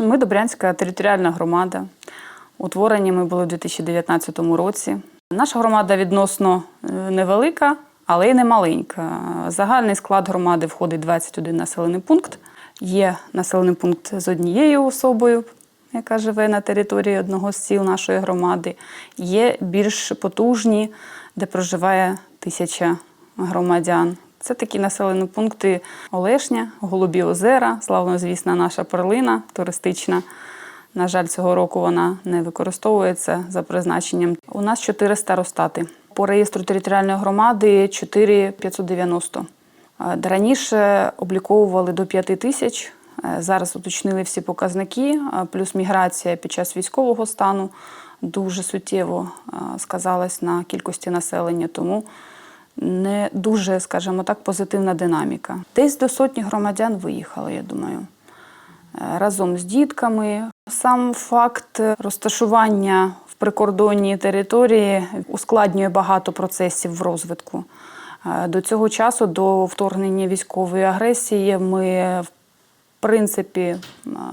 Ми Добрянська територіальна громада. Утворені ми були в 2019 році. Наша громада відносно е, невелика, але й не маленька. Загальний склад громади входить 21 населений пункт. Є населений пункт з однією особою, яка живе на території одного з сіл нашої громади. Є більш потужні, де проживає тисяча громадян. Це такі населені пункти Олешня, Голубі озера, славнозвісна наша перлина туристична. На жаль, цього року вона не використовується за призначенням. У нас чотири старостати. По реєстру територіальної громади 4590. Е, Раніше обліковували до 5 тисяч. Е, Зараз уточнили всі показники, е, плюс міграція під час військового стану дуже суттєво сказалась на кількості населення. Тому не дуже, скажімо так, позитивна динаміка. Десь до сотні громадян виїхали, я думаю, е, разом з дітками. Сам факт розташування в прикордонній території ускладнює багато процесів в розвитку. Е, До цього часу, до вторгнення військової агресії, ми принципі е,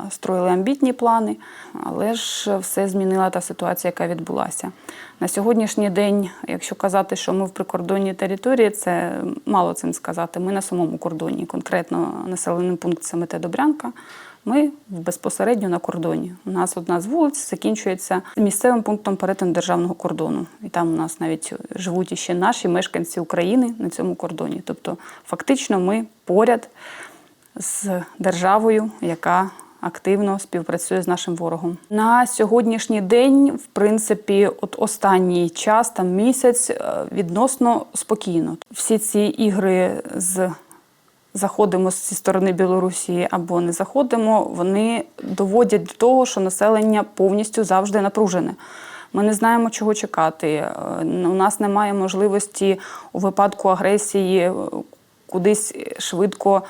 строїли амбітні плани, але ж все змінила та ситуація, яка відбулася. На сьогоднішній день, якщо казати, що ми в прикордонній території, це мало цим сказати. Ми на самому кордоні, конкретно населений пункт це Мете Добрянка. Ми безпосередньо на кордоні. У нас одна з вулиць закінчується місцевим пунктом перетину державного кордону. І там у нас навіть живуть іще наші мешканці України на цьому кордоні. Тобто, фактично, ми поряд з державою, яка активно співпрацює з нашим ворогом. На сьогоднішній день, в принципі, от останній час, там місяць, е, відносно спокійно. Всі ці ігри з заходимо зі сторони Білорусі або не заходимо, вони доводять до того, що населення повністю завжди напружене. Ми не знаємо, чого чекати. Е, У нас немає можливості у випадку агресії е, кудись швидко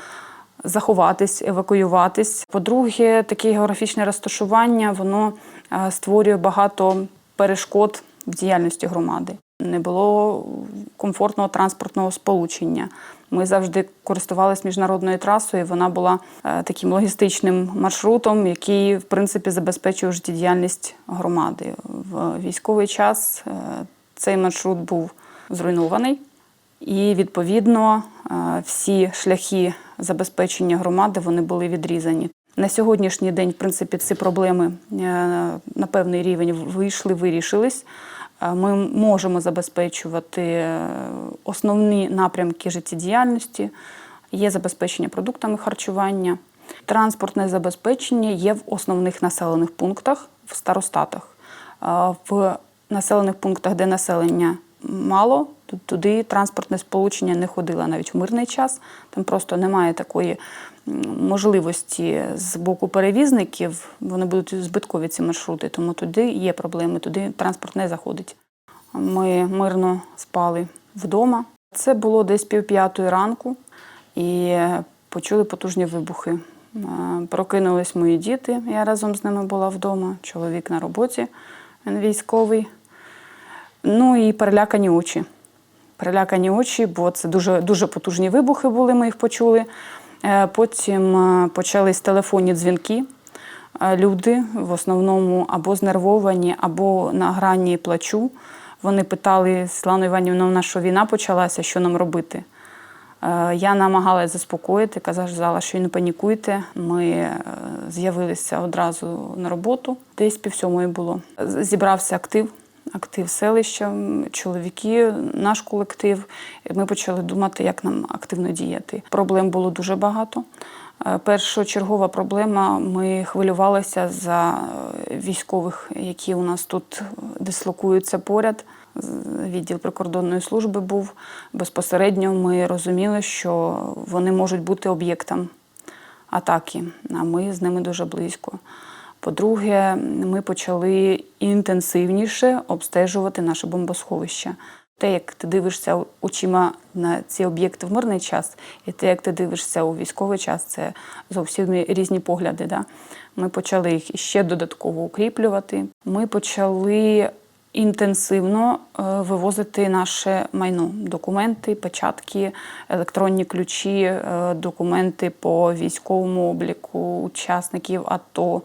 заховатись, евакуюватись. По-друге, таке географічне розташування воно е, створює багато перешкод в діяльності громади. Не було комфортного транспортного сполучення. Ми завжди користувалися міжнародною трасою. Вона була е, таким логістичним маршрутом, який в принципі забезпечує життєдіяльність громади. В військовий час е, цей маршрут був зруйнований. І відповідно е, всі шляхи забезпечення громади вони були відрізані. На сьогоднішній день, в принципі, ці проблеми е, на певний рівень вийшли, вирішились. Е, Ми можемо забезпечувати основні напрямки життєдіяльності, є забезпечення продуктами харчування. Транспортне забезпечення є в основних населених пунктах в старостатах. В населених пунктах, де населення мало, туди транспортне сполучення не ходило навіть в мирний час. Там просто немає такої можливості з боку перевізників. Вони будуть збиткові ці маршрути, тому туди є проблеми, туди транспорт не заходить. Ми мирно спали вдома. Це було десь пів п'ятої ранку, і почули потужні вибухи. Е, Прокинулись мої діти. Я разом з ними була вдома. Чоловік на роботі, він військовий. Ну і перелякані очі. Перелякані очі, бо це дуже, дуже потужні вибухи були, ми їх почули. Е, Потім е, почались телефонні дзвінки. Е, Люди в основному або знервовані, або на грані плачу. Вони питали Світлану Іванівну, у нас що війна почалася, що нам робити. Я намагалася заспокоїти, казала, що не панікуйте. Ми з'явилися одразу на роботу, десь пів сьомої було. Зібрався актив, актив селища, чоловіки, наш колектив. Ми почали думати, як нам активно діяти. Проблем було дуже багато. Е, Першочергова проблема ми хвилювалися за е, військових, які у нас тут дислокуються поряд. Відділ прикордонної служби був безпосередньо. Ми розуміли, що вони можуть бути об'єктом атаки, а ми з ними дуже близько. По-друге, ми почали інтенсивніше обстежувати наше бомбосховище. Те, як ти дивишся очима на ці об'єкти в мирний час, і те, як ти дивишся у військовий час, це зовсім різні погляди. Да? Ми почали їх ще додатково укріплювати. Ми почали інтенсивно е, вивозити наше майно: документи, печатки, електронні ключі, е, документи по військовому обліку учасників АТО.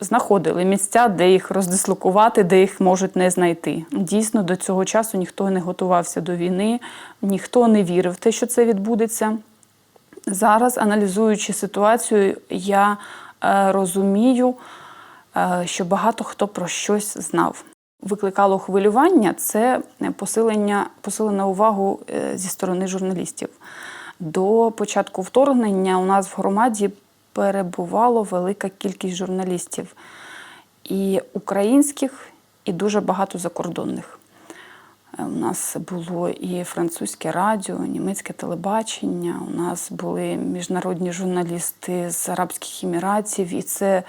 Знаходили місця, де їх роздислокувати, де їх можуть не знайти. Дійсно, до цього часу ніхто не готувався до війни, ніхто не вірив в те, що це відбудеться. Зараз, аналізуючи ситуацію, я е, розумію, е, що багато хто про щось знав. Викликало хвилювання це посилення, посилена увагу е, зі сторони журналістів. До початку вторгнення у нас в громаді перебувало велика кількість журналістів і українських, і дуже багато закордонних. Е, У нас було і французьке радіо, німецьке телебачення. У нас були міжнародні журналісти з Арабських Еміратів, і це,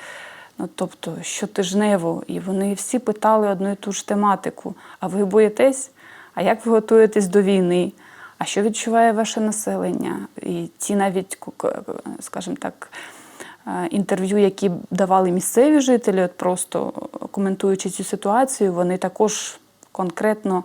ну тобто, щотижнево. І вони всі питали одну і ту ж тематику. А ви боїтесь? А як ви готуєтесь до війни? А що відчуває ваше населення? І ті навіть, скажімо так, е, інтерв'ю, які давали місцеві жителі, от просто коментуючи цю ситуацію, вони також конкретно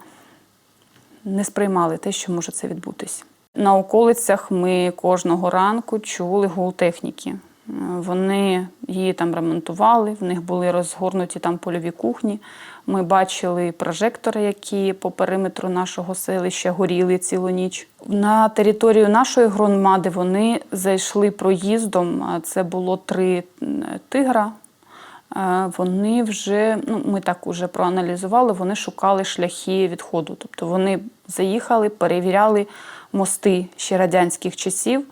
не сприймали те, що може це відбутись. На околицях ми кожного ранку чули гул техніки. Е, Вони її там ремонтували, в них були розгорнуті там польові кухні. Ми бачили прожектори, які по периметру нашого селища горіли цілу ніч. На територію нашої громади вони зайшли проїздом. Це було три тигра. Е, Вони вже, ну ми так уже проаналізували, вони шукали шляхи відходу. Тобто вони заїхали, перевіряли мости ще радянських часів.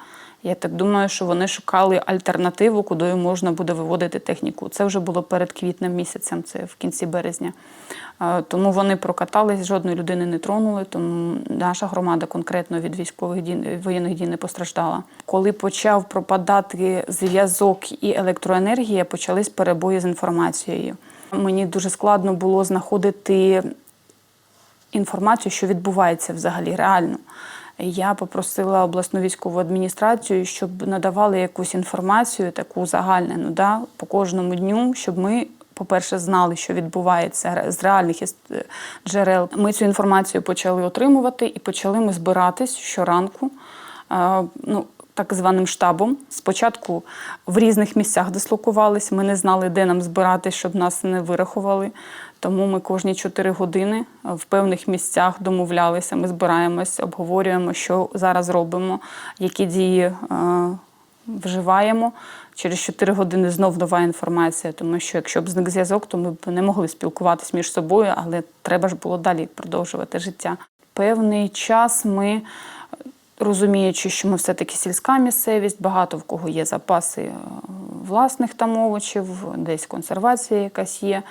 Я так думаю, що вони шукали альтернативу, куди можна буде виводити техніку. Це вже було перед квітнем місяцем, це в кінці березня. Е, Тому вони прокатались, жодної людини не тронули. Тому наша громада конкретно від військових дій воєнних дій не постраждала. Коли почав пропадати зв'язок і електроенергія, почались перебої з інформацією. Мені дуже складно було знаходити інформацію, що відбувається взагалі реально. Я попросила обласну військову адміністрацію, щоб надавали якусь інформацію, таку загальну, да, по кожному дню, щоб ми, по-перше, знали, що відбувається з реальних джерел. Ми цю інформацію почали отримувати і почали ми збиратись щоранку. е, Ну, так званим штабом. Спочатку в різних місцях дислокувались. Ми не знали, де нам збирати, щоб нас не вирахували. Тому ми кожні 4 години в певних місцях домовлялися. Ми збираємось, обговорюємо, що зараз робимо, які дії е, вживаємо. Через 4 години знов нова інформація, тому що якщо б зник зв'язок, то ми б не могли спілкуватися між собою, але треба ж було далі продовжувати життя. Певний час ми розуміючи, що ми все-таки сільська місцевість, багато в кого є запаси е, власних там овочів, десь консервація якась є.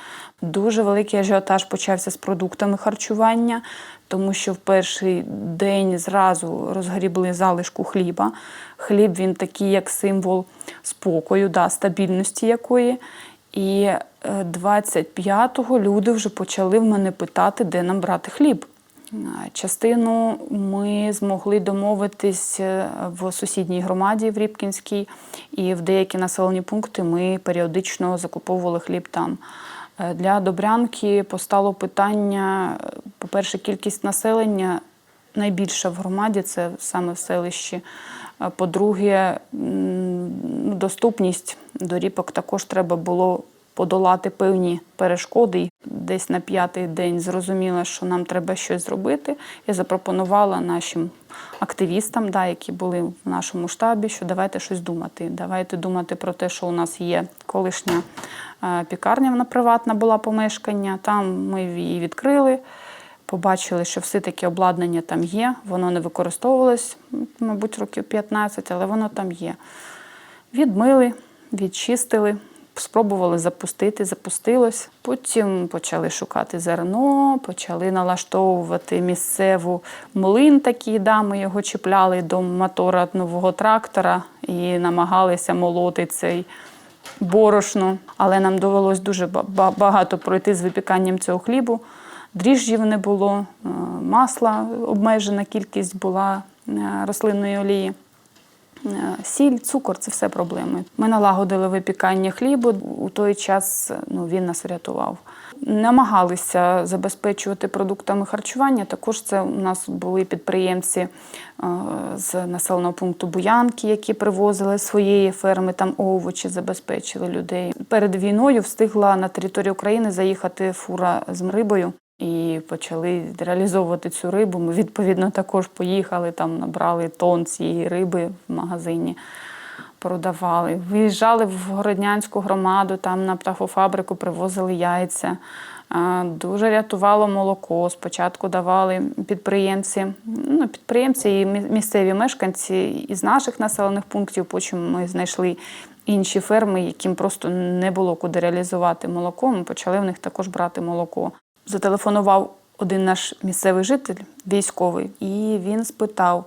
Дуже великий ажіотаж почався з продуктами харчування, тому що в перший день зразу розгрібли залишку хліба. Хліб він такий, як символ спокою, да, стабільності якої. І е, 25-го люди вже почали в мене питати, де нам брати хліб. Частину ми змогли домовитись е, в сусідній громаді в Рібкінській, і в деякі населені пункти ми періодично закуповували хліб там. Е, Для Добрянки постало питання: е, по-перше, кількість населення найбільша в громаді, це саме в селищі. По-друге, ну, доступність до ріпок також треба було подолати певні перешкоди. Десь на п'ятий день зрозуміла, що нам треба щось зробити. Я запропонувала нашим активістам, да, які були в нашому штабі, що давайте щось думати. Давайте думати про те, що у нас є колишня е, пікарня, вона приватна була помешкання. Там ми її відкрили. Побачили, що все-таки обладнання там є, воно не використовувалось, мабуть, років 15, але воно там є. Відмили, відчистили, спробували запустити, запустилось. Потім почали шукати зерно, почали налаштовувати місцеву млин такий, да, ми його чіпляли до мотора нового трактора і намагалися молоти цей борошно. Але нам довелось дуже ба- ба- багато пройти з випіканням цього хлібу. Дріжджів не було, е, масла обмежена кількість була е, рослинної олії. Е, Сіль, цукор це все проблеми. Ми налагодили випікання хлібу. У той час ну, він нас врятував. Намагалися забезпечувати продуктами харчування. Також це у нас були підприємці е, з населеного пункту Буянки, які привозили своєї ферми там овочі, забезпечили людей. Перед війною встигла на територію України заїхати фура з рибою. І почали реалізовувати цю рибу. Ми відповідно також поїхали, там набрали тон цієї риби в магазині, продавали. Виїжджали в Городнянську громаду, там на птахофабрику привозили яйця. Дуже рятувало молоко. Спочатку давали підприємці, ну, підприємці і місцеві мешканці із наших населених пунктів. Потім ми знайшли інші ферми, яким просто не було куди реалізувати молоко. Ми почали в них також брати молоко. Зателефонував один наш місцевий житель, військовий, і він спитав: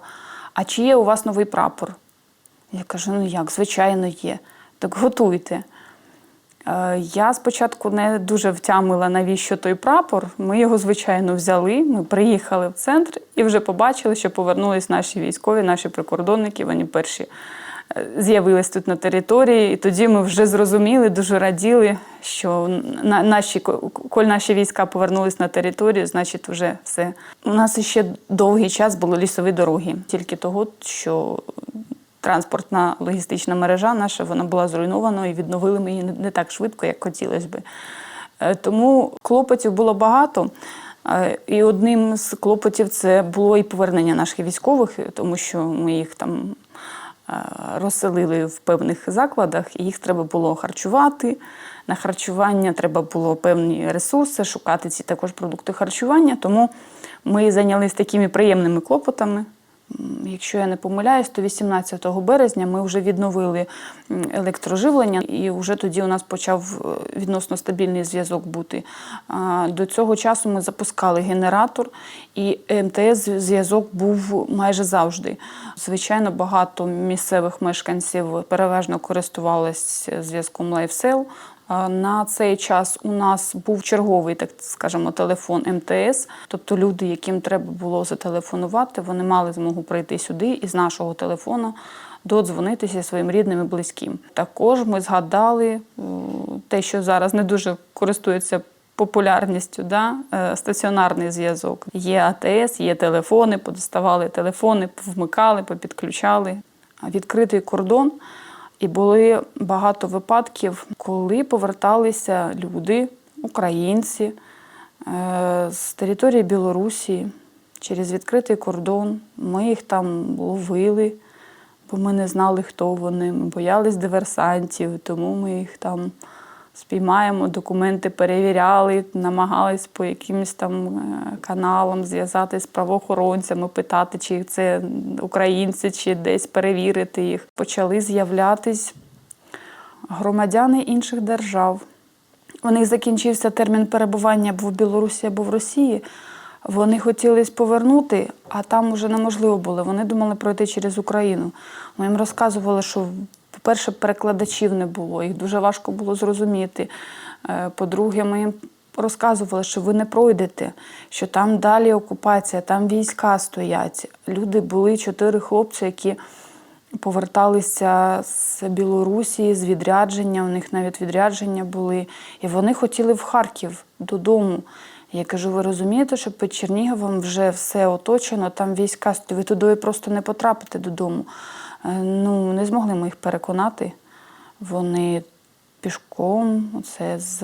А чи є у вас новий прапор? Я кажу: ну як, звичайно, є. Так готуйте. Е, Я спочатку не дуже втямила, навіщо той прапор. Ми його, звичайно, взяли. Ми приїхали в центр і вже побачили, що повернулись наші військові, наші прикордонники. Вони перші з'явились тут на території. І тоді ми вже зрозуміли, дуже раділи, що на- наші, коль наші війська повернулись на територію, значить, вже все. У нас ще довгий час були лісові дороги, тільки того, що транспортна логістична мережа наша вона була зруйнована і відновили ми її не- так швидко, як хотілося би. Е, Тому клопотів було багато. Е, І одним з клопотів це було і повернення наших військових, тому що ми їх там розселили в певних закладах, і їх треба було харчувати. На харчування треба було певні ресурси, шукати ці також продукти харчування. Тому ми зайнялися такими приємними клопотами. Якщо я не помиляюсь, то 18 березня ми вже відновили електроживлення, і вже тоді у нас почав е, відносно стабільний зв'язок бути. До цього часу ми запускали генератор, і МТС зв'язок був майже завжди. Звичайно, багато місцевих мешканців переважно користувалися зв'язком LifeSell. На цей час у нас був черговий, так скажемо, телефон МТС. Тобто люди, яким треба було зателефонувати, вони мали змогу прийти сюди і з нашого телефону додзвонитися своїм рідним і близьким. Також ми згадали е, те, що зараз не дуже користується популярністю, да? е, стаціонарний зв'язок. Є АТС, є телефони, подоставали телефони, вмикали, попідключали. Відкритий кордон. І були багато випадків, коли поверталися люди, українці е, з території Білорусі через відкритий кордон. Ми їх там ловили, бо ми не знали, хто вони. Ми боялись диверсантів, тому ми їх там спіймаємо, документи перевіряли, намагались по якимось там е, каналам зв'язатися з правоохоронцями, питати, чи це українці, чи десь перевірити їх. Почали з'являтись громадяни інших держав. У них закінчився термін перебування або в Білорусі, або в Росії. Вони хотіли повернути, а там уже неможливо було. Вони думали пройти через Україну. Ми їм розказували, що, по-перше, перекладачів не було, їх дуже важко було зрозуміти. Е, По-друге, ми їм розказували, що ви не пройдете, що там далі окупація, там війська стоять. Люди були чотири хлопці, які поверталися з Білорусі, з відрядження, у них навіть відрядження були. І вони хотіли в Харків додому. Я кажу, ви розумієте, що під Черніговом вже все оточено, там війська стоять, ви туди просто не потрапите додому. Е, Ну, не змогли ми їх переконати. Вони пішком, це з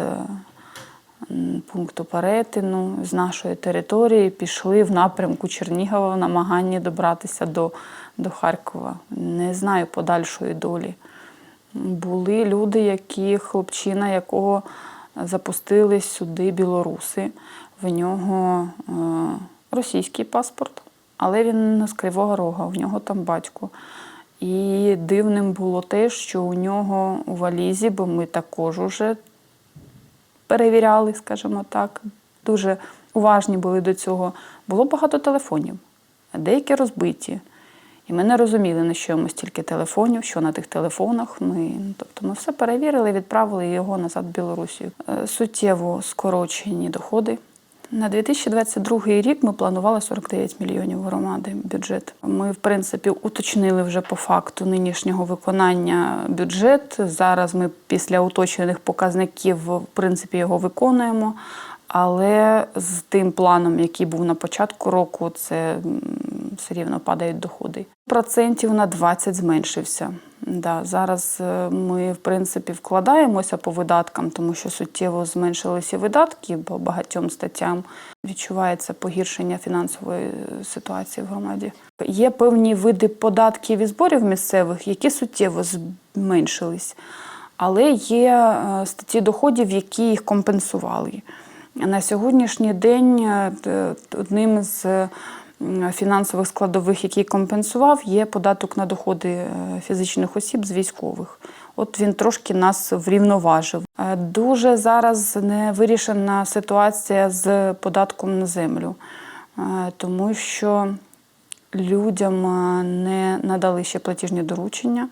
пункту перетину з нашої території пішли в напрямку Чернігова в намаганні добратися до, до Харкова. Не знаю подальшої долі. Були люди, які хлопчина, якого запустили сюди білоруси. В нього е, російський паспорт, але він з Кривого Рога, в нього там батько. І дивним було те, що у нього у валізі, бо ми також уже перевіряли, скажімо так, дуже уважні були до цього. Було багато телефонів, деякі розбиті. І ми не розуміли, на що йому стільки телефонів, що на тих телефонах. Ми, тобто ми все перевірили, відправили його назад в Білорусію. Е, Суттєво скорочені доходи. На 2022 рік ми планували 49 мільйонів громади бюджет. Ми, в принципі, уточнили вже по факту нинішнього виконання бюджет. Зараз ми після уточнених показників в принципі його виконуємо. Але з тим планом, який був на початку року, це все рівно падають доходи. Процентів на 20 зменшився. Да, зараз е, ми, в принципі, вкладаємося по видаткам, тому що суттєво зменшилися видатки по багатьом статтям. Відчувається погіршення фінансової е, ситуації в громаді. Є певні види податків і зборів місцевих, які суттєво зменшились, але є е, статті доходів, які їх компенсували. На сьогоднішній день одним з фінансових складових, який компенсував, є податок на доходи е, фізичних осіб з військових. От він трошки нас врівноважив. Е, Дуже зараз не вирішена ситуація з податком на землю, е, тому що людям не надали ще платіжні доручення,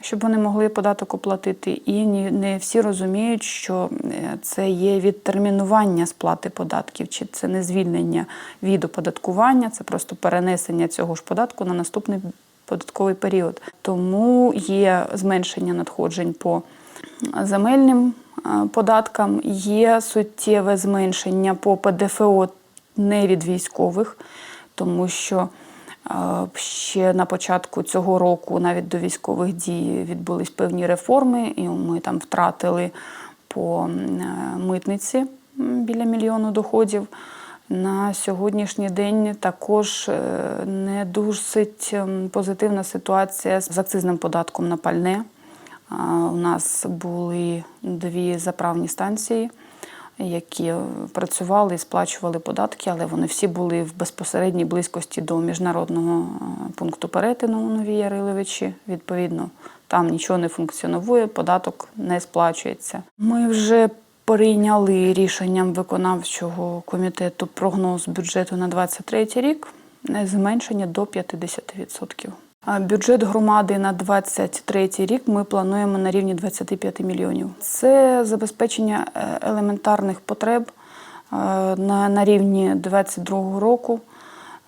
щоб вони могли податок оплатити. І не всі розуміють, що е, це є відтермінування сплати податків, чи це не звільнення від оподаткування, це просто перенесення цього ж податку на наступний податковий період. Тому є зменшення надходжень по земельним е, податкам, є суттєве зменшення по ПДФО не від військових, тому що ще на початку цього року, навіть до військових дій, відбулись певні реформи, і ми там втратили по е, митниці біля мільйону доходів. На сьогоднішній день також е, не досить позитивна ситуація з акцизним податком на пальне. У нас були дві заправні станції, які працювали і сплачували податки, але вони всі були в безпосередній близькості до міжнародного е, пункту перетину у Новій Яриловичі. Відповідно, там нічого не функціонує, податок не сплачується. Ми вже прийняли рішенням виконавчого комітету прогноз бюджету на 2023 рік зменшення до 50%. Бюджет громади на 23 рік ми плануємо на рівні 25 мільйонів. Це забезпечення е, елементарних потреб е, на, на рівні 22 року,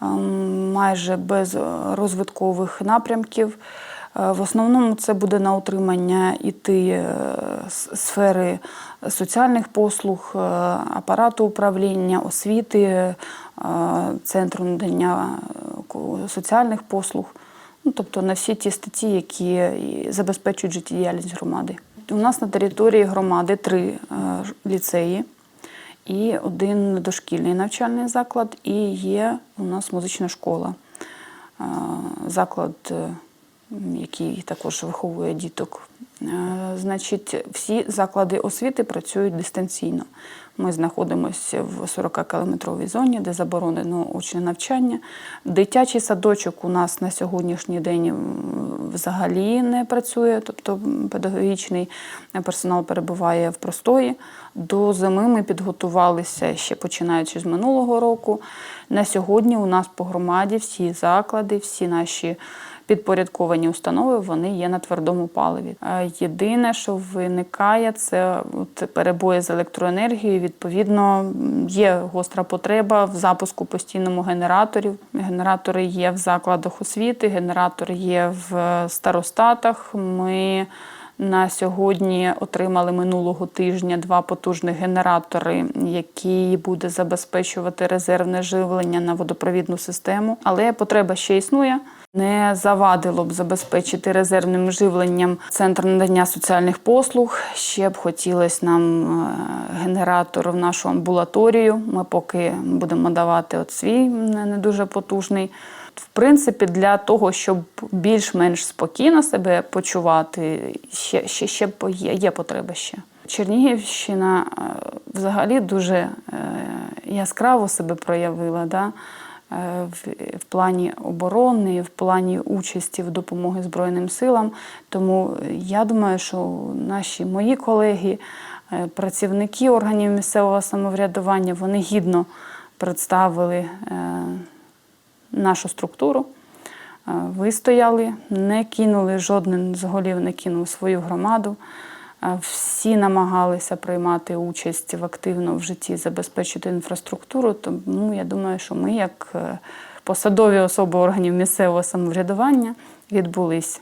ем, майже без е, розвиткових напрямків. В основному це буде на утримання іти сфери соціальних послуг, апарату управління, освіти, центру надання соціальних послуг. Ну, тобто на всі ті статті, які забезпечують життєдіяльність громади. У нас на території громади три е, ліцеї і один дошкільний навчальний заклад, і є у нас музична школа. Е, Заклад, е, який також виховує діток. Е, Значить, всі заклади освіти працюють дистанційно. Ми знаходимося в 40-кілометровій зоні, де заборонено очне навчання. Дитячий садочок у нас на сьогоднішній день взагалі не працює, тобто педагогічний персонал перебуває в простої. До зими ми підготувалися ще починаючи з минулого року. На сьогодні у нас по громаді всі заклади, всі наші підпорядковані установи вони є на твердому паливі. Е, Єдине, що виникає, це перебої з електроенергією. Відповідно, є гостра потреба в запуску постійному генераторів. Генератори є в закладах освіти, генератори є в старостатах. Ми на сьогодні отримали минулого тижня два потужних генератори, які буде забезпечувати резервне живлення на водопровідну систему. Але потреба ще існує. Не завадило б забезпечити резервним живленням центр надання соціальних послуг. Ще б хотілося нам е, генератор в нашу амбулаторію. Ми поки будемо давати от свій не дуже потужний. В принципі, для того, щоб більш-менш спокійно себе почувати, ще, ще, ще є, є потреба ще. Чернігівщина е, взагалі дуже е, яскраво себе проявила. Да? Е, В, плані оборони, в плані участі в допомоги Збройним силам. Тому я думаю, що наші мої колеги, е, працівники органів місцевого самоврядування, вони гідно представили е, нашу структуру, вистояли, не кинули жоден з голів, не кинув свою громаду. Всі намагалися приймати участь в активно в житті, забезпечити інфраструктуру. Тому я думаю, що ми, як е, посадові особи органів місцевого самоврядування, відбулись